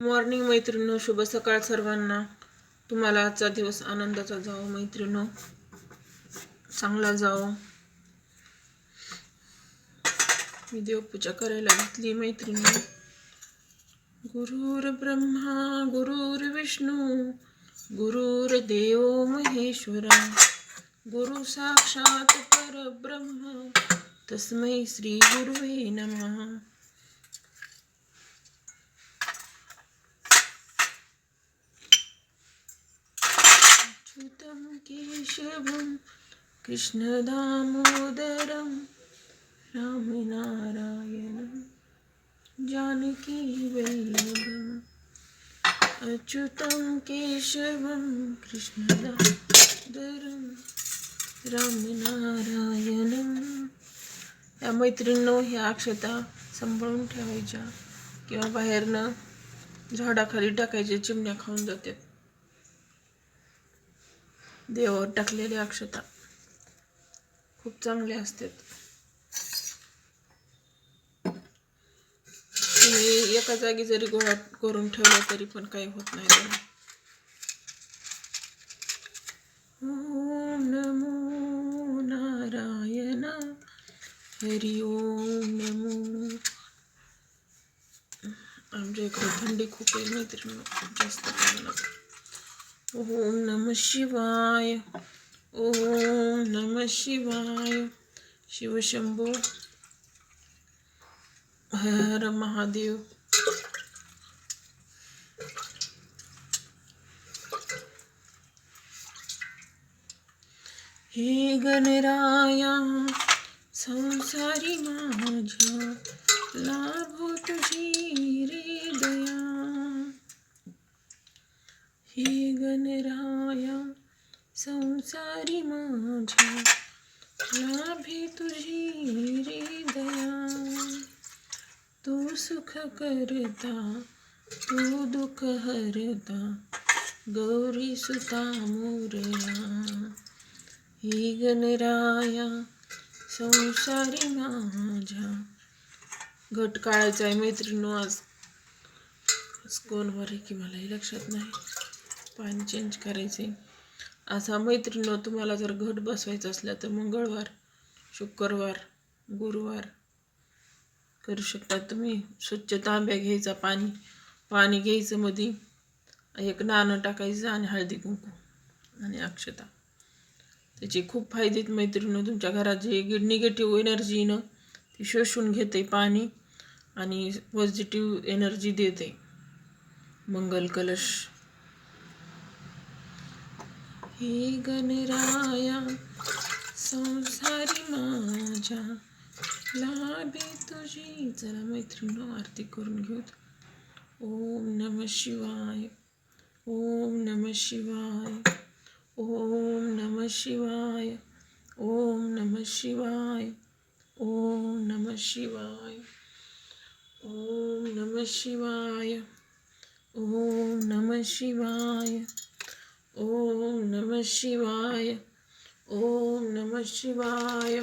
Morning मैत्रिणो शुभ सकाळ सर्वांना. तुम्हाला आजचा दिवस आनंदाचा जाओ मैत्रिणो चांगला जाओ मी देवपूजा करायला घेतली मैत्रिणी. गुरुर ब्रह्मा गुरुर विष्णू गुरुर देव महेश्वरा. गुरु साक्षात परब्रह्म. तस्मै श्री गुरुवे नमः अच्युतं केशवं कृष्णदामोदरं रामनारायणं जानकीवल्लभम् अच्युतं केशवं कृष्णदामोदरं रामनारायणं. या मैत्रिणींनो ह्या अक्षता सांभाळून ठेवायच्या किंवा बाहेरनं झाडाखाली टाकायच्या चिमण्या खाऊन जातात. देवावर टाकलेली अक्षता खूप चांगले असतात. तुम्ही एका जागी जरी गोळा करून ठेवला तरी पण काही होत नाही त्याला. ओम नमो नारायण हरि ओम नमो. आमच्या इकडे थंडी खूप आहे मैत्रिणी जास्त प्रमाणात. ओम नम शिवाय, ओम नम शिवाय। शिवशंभो हर महादेव। हे गणराया, संसारी माझ्या लाभो तुझी। लाभे तुझी रे दया तू सुख करता तू दुःख हरता गौरी सुता मोरया। ही गणराया संसारी माझ्या। घट काळायचा आहे मैत्रिणू आज. स्कोनवर आहे की मलाही लक्षात नाही. पाणी चेंज करायचे. असा मैत्रिणो तुम्हाला जर घट बसवायचं असलं तर मंगळवार. शुक्रवार गुरुवार करू शकता तुम्ही. स्वच्छ तांब्या घ्यायचा पाणी पाणी घ्यायचं मध्ये एक नाणं टाकायचं आणि हळदी कुंकू आणि अक्षता. त्याचे खूप फायदेत आहेत तुमच्या घरात जे निगेटिव्ह एनर्जीनं ती शोषून घेते पाणी आणि पॉझिटिव्ह एनर्जी देते. मंगल कलश. हे गणराया माझ्या लाभे तुझी. चला मैत्रीण आरती करून घेऊत. ओम नम शिवाय ओम नम शिवाय ओम नम शिवाय ओम नम शिवाय ओम नम शिवाय ओम नम शिवाय ओम नम शिवाय ओम नम शिवाय ओम नम शिवाय.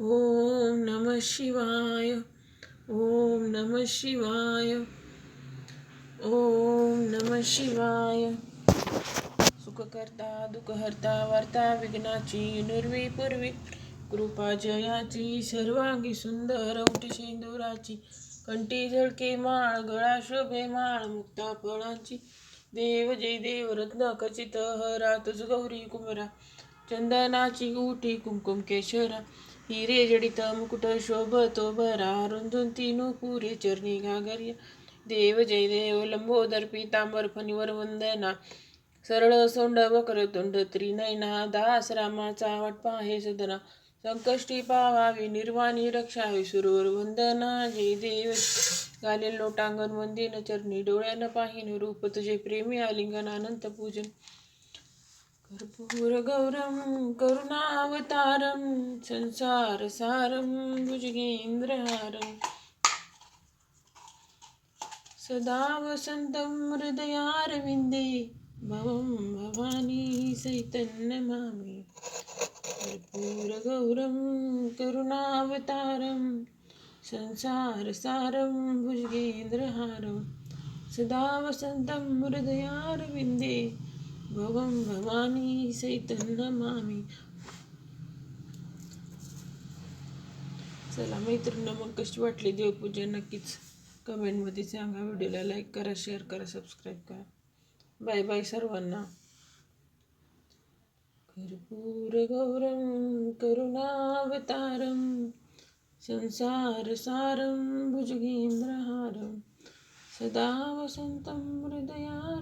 ओम नम शिवाय ओम नम शिवाय ओम नम शिवाय। सुखकर्ता करता वार्ता विघ्नाची निर्वी पूर्वी कृपा जयाची सर्वांगी सुंदर औटी शेंदुराची कंठी झळके माळ गळा शोभे माळ मुक्ता फळांची. देव जय देव रत्न खचित हरा तुझ गौरी कुमरा चंदनाची उठी कुमकुम केशरा हिरे जडित मुकुट शोभतो भरा रुंदून तीनु पुरे चरणी घागर्या देव जय देव लंबोदर पितांबर फणीवर वंदना सरळ सोंड वक्र तोंड त्रिनयना दास रामाचा वाटपा हे सदना संकष्टी पावावी निर्वाणी रक्षावी सुरवर वंदना जय देव घालेल लोटांगण वंदिन चरणी डोळ्यानं पाहिन रूप तुझे प्रेमी आलिंगन अनंत पूजन कर्पूरगौरं करुणावतारं संसारसारं संसार सदा वसन्तं हृदयारविन्दे भवं भवानी सैतन्नमामि कर्पूरगौरं करुणावतारं संसारसारं भुजगेन्द्रहारं सदा वसन्तं हृदयारविन्दे भवं भवानी सैतन्यमामि चला मैत्रिणी मग कशी वाटली देवपूजा? नक्कीच कमेंटमध्ये सांगा. व्हिडिओला लाईक करा शेअर करा सबस्क्राईब करा. बाय बाय सर्वांना. कर्पूरगौरं करुणावतारं संसारसारं भुजगेन्द्रहारं सदा वसन्तं हृदयारविन्दे